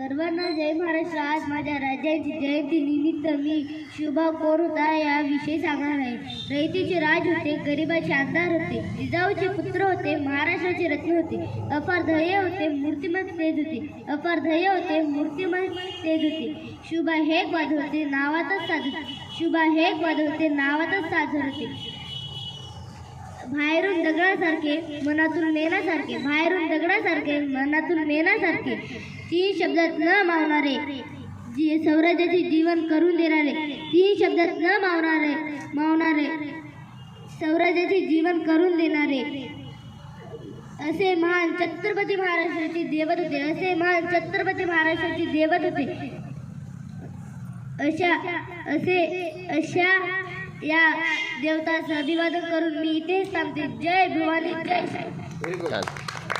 सर्वांना जय महाराष्ट्र. आज माझ्या राज्याची जयंती निमित्त मी शुभा कोर होता याविषयी सांगणार आहे. रयतीचे राज होते गरिबाचे आमदार होते जिजाऊचे पुत्र होते महाराष्ट्राचे रत्न होते. अपार ध्येय होते मूर्तिमंत तेज होते. अपार ध्येय होते मूर्तिमंत तेज होते. शुभा हे वाद होते नावातच साधत शुभा हे वाद होते नावातच साजर होते. बाहेरून दगडासारखे मनातून नेण्यासारखे बाहेरून दगडासारखे मनातून नेण्यासारखे तीन शब्दात न मावणारे जी स्वराज्याचे जीवन करून देणारे तीन शब्दात न मावणारे मावणारे स्वराज्याचे जीवन करून देणारे असे महान छत्रपती महाराष्ट्राचे देवत होते असे महान छत्रपती महाराष्ट्राचे देवत होते. अशा असे अशा या देवताचं अभिवादन करून मी इथेच थांबते. जय भवानी. जय साई